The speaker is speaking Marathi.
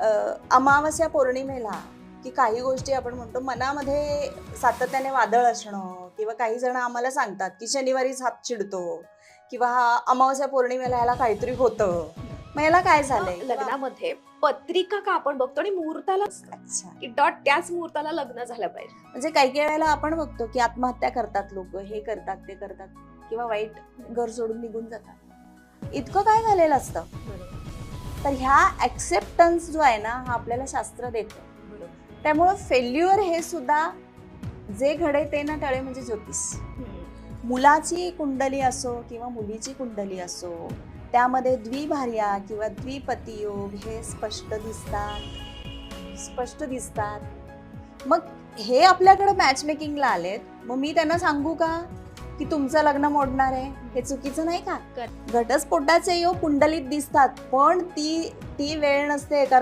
अमावस्या पौर्णिमेला की काही गोष्टी आपण म्हणतो मनामध्ये सातत्याने वादळ असणं किंवा काही जण आम्हाला सांगतात की शनिवारीच हात चिडतो किंवा हा अमावस्या पौर्णिमेला याला काहीतरी होतं. मग याला काय झालंय? लग्नामध्ये पत्रिका का आपण बघतो आणि मुहूर्ताला की डॉट त्याच मुहूर्ताला लग्न झालं पाहिजे. म्हणजे काही काही वेळेला आपण बघतो की आत्महत्या करतात लोक हे करतात ते करतात किंवा वाईट घर सोडून निघून जातात. इतकं काय झालेलं असतं? तर ह्या ॲक्सेप्टन्स जो आहे ना हा आपल्याला शास्त्र देतं. त्यामुळं फेल्युअर हे सुद्धा जे घडे ते ना टळे म्हणजे ज्योतिष. मुलाची कुंडली असो किंवा मुलीची कुंडली असो त्यामध्ये द्विभार्या किंवा द्विपती योग हे स्पष्ट दिसतात. स्पष्ट दिसतात. मग हे आपल्याकडे मॅचमेकिंगला आलेत. मग मी त्यांना सांगू का? की तुमचं लग्न मोडणार आहे हे चुकीचं नाही का? घटस्फोटाचे योग कुंडलीत दिसतात पण ती ती वेळ नसते कारण